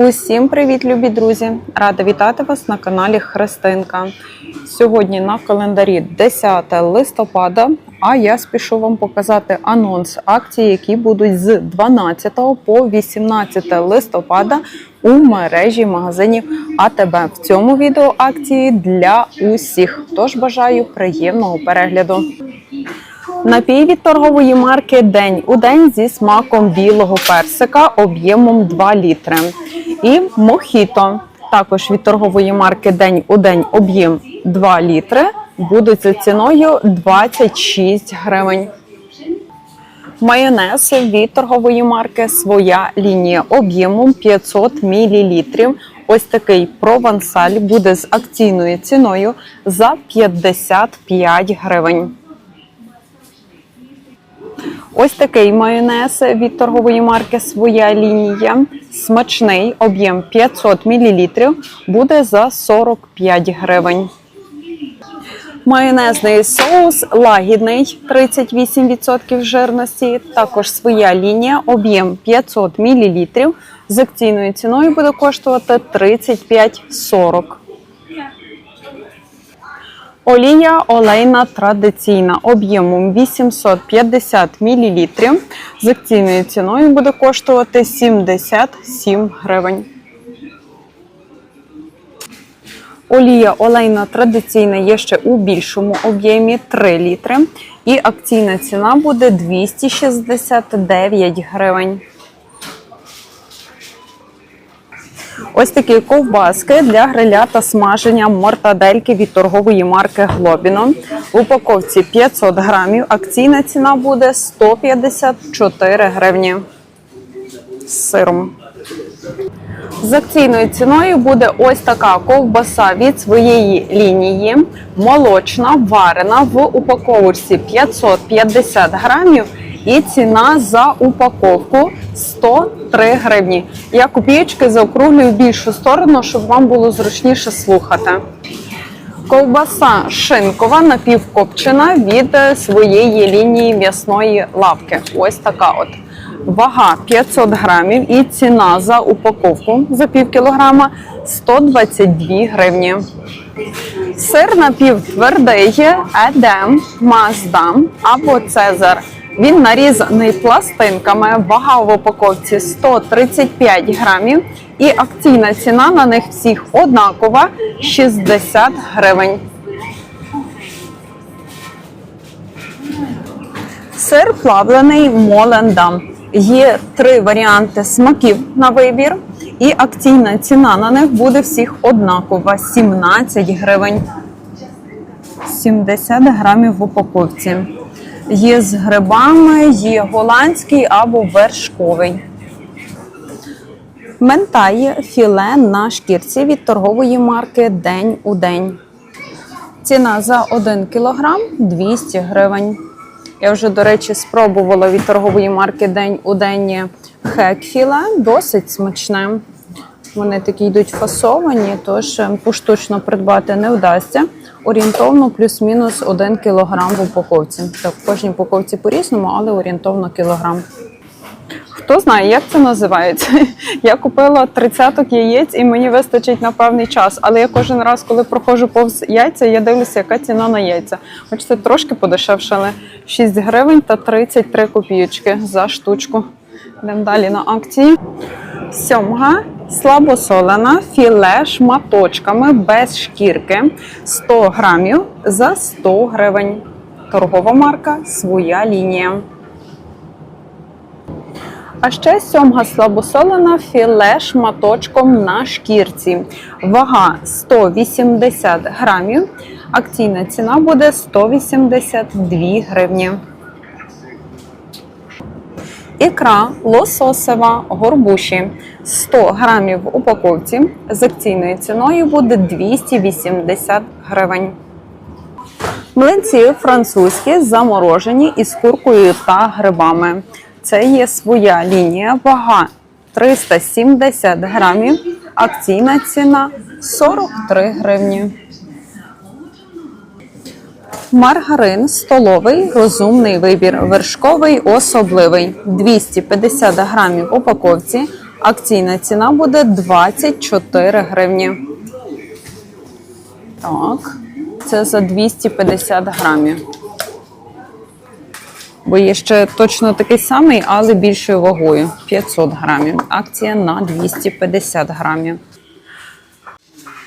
Усім привіт, любі друзі! Рада вітати вас на каналі Христинка. Сьогодні на календарі 10 листопада, а я спішу вам показати анонс акцій, які будуть з 12 по 18 листопада у мережі магазинів АТБ. В цьому відео акції для усіх. Тож бажаю приємного перегляду. Напій від торгової марки День у день зі смаком білого персика об'ємом 2 літри. І мохіто також від торгової марки День у день об'єм 2 літри будуть за ціною 26 гривень. Майонез від торгової марки Своя лінія об'ємом 500 мл. Ось такий провансаль буде з акційною ціною за 55 гривень. Ось такий майонез від торгової марки Своя лінія. Смачний об'єм 500 мл буде за 45 гривень. Майонезний соус лагідний 38% жирності. Також своя лінія, об'єм 500 мл. З акційною ціною буде коштувати 35,40. Олія олейна традиційна об'ємом 850 мл. З акційною ціною буде коштувати 77 гривень. Олія олейна традиційна є ще у більшому об'ємі 3 літри. І акційна ціна буде 269 гривень. Ось такі ковбаски для гриля та смаження мортадельки від торгової марки Глобіно. В упаковці 500 грамів. Акційна ціна буде 154 гривні з сиром. З акційною ціною буде ось така ковбаса від своєї лінії, молочна, варена в упаковці 550 грамів. І ціна за упаковку 103 гривні. Я копієчки заокруглюю в більшу сторону, щоб вам було зручніше слухати. Ковбаса шинкова напівкопчена від своєї лінії м'ясної лавки. Ось така от. Вага 500 грамів і ціна за упаковку за пів кілограма 122 гривні. Сир напівтвердий Едем, Маздам або Цезар. Він нарізаний пластинками, вага в упаковці 135 грамів. І акційна ціна на них всіх однакова 60 гривень. Сир плавлений Молендам. Є три варіанти смаків на вибір, і акційна ціна на них буде всіх однакова 17 гривень. 70 грамів в упаковці. Є з грибами, є голландський або вершковий. Ментай філе на шкірці від торгової марки День у день. Ціна за 1 кілограм 200 гривень. Я вже, до речі, спробувала від торгової марки День у день хек-філе. Досить смачне. Вони такі йдуть фасовані, тож поштучно придбати не вдасться. Орієнтовно плюс-мінус 1 кг в упаковці. Так, в кожній упаковці по-різному, але орієнтовно кілограм. Хто знає, як це називається? Я купила 30 яєць і мені вистачить на певний час. Але я кожен раз, коли проходжу повз яйця, я дивлюся, яка ціна на яйця. Бачите, трошки подешевшали 6 гривень та 33 копійочки за штучку. Йдемо далі на акції. Сьомга слабосолена філе шматочками без шкірки 100 грамів за 100 гривень. Торгова марка Своя лінія. А ще сьомга слабосолена філе шматочком на шкірці. Вага 180 грамів. Акційна ціна буде 182 гривні. Ікра лососева горбуші 100 грамів в упаковці з акційною ціною буде 280 гривень. Млинці французькі заморожені із куркою та грибами. Це є своя лінія, вага 370 грамів, акційна ціна 43 гривні. Маргарин столовий, розумний вибір, вершковий особливий 250 грамів упаковці. Акційна ціна буде 24 гривні. Так, це за 250 грамів. Бо є ще точно такий самий, але більшою вагою 500 грамів. Акція на 250 грамів.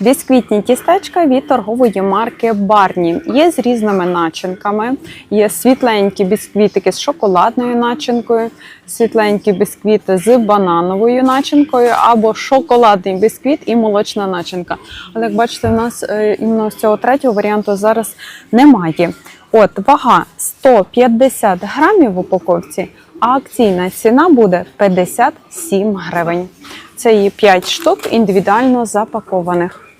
Бісквітні тістечка від торгової марки Барні. Є з різними начинками. Є світленькі бісквітики з шоколадною начинкою, світленькі бісквіти з банановою начинкою, або шоколадний бісквіт і молочна начинка. Але як бачите, в нас е, іменно з цього третього варіанту зараз немає. От вага 150 грамів в упаковці, а акційна ціна буде 57 гривень. Це є 5 штук індивідуально запакованих.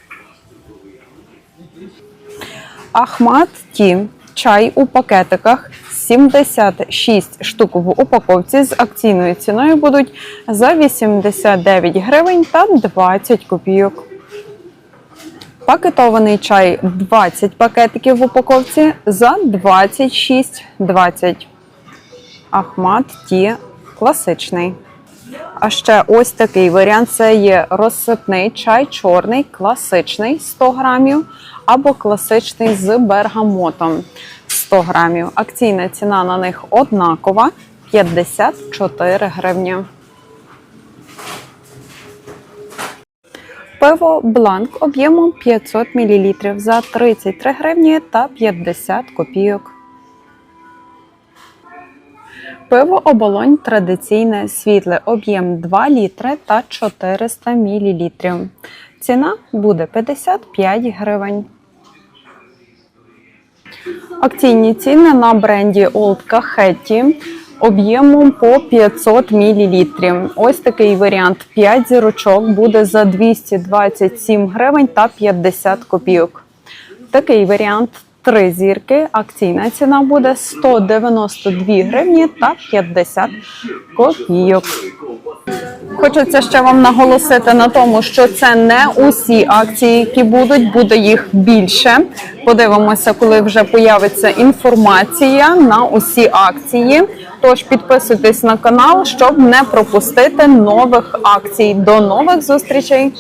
Ахмат Ті. Чай у пакетиках 76 штук в упаковці з акційною ціною будуть за 89 гривень та 20 копійок. Пакетований чай 20 пакетиків в упаковці за 26,20. Ахмат Ті класичний. А ще ось такий варіант: це є розсипний чай чорний, класичний 100 грамів, або класичний з бергамотом 100 грамів. Акційна ціна на них однакова 54 гривні. Пиво Бланк об'ємом 500 мл за 33 гривні та 50 копійок. Пиво оболонь традиційне світле, об'єм 2 літри та 400 мл. Ціна буде 55 гривень. Акційні ціни на бренді Old Cachetti об'ємом по 500 мл. Ось такий варіант 5 зірочок буде за 227 гривень та 50 копійок. Такий варіант 3 зірки. Акційна ціна буде 192 гривні та 50 копійок. Хочеться ще вам наголосити на тому, що це не усі акції, які будуть, буде їх більше. Подивимося, коли вже появиться інформація на усі акції. Тож підписуйтесь на канал, щоб не пропустити нових акцій. До нових зустрічей!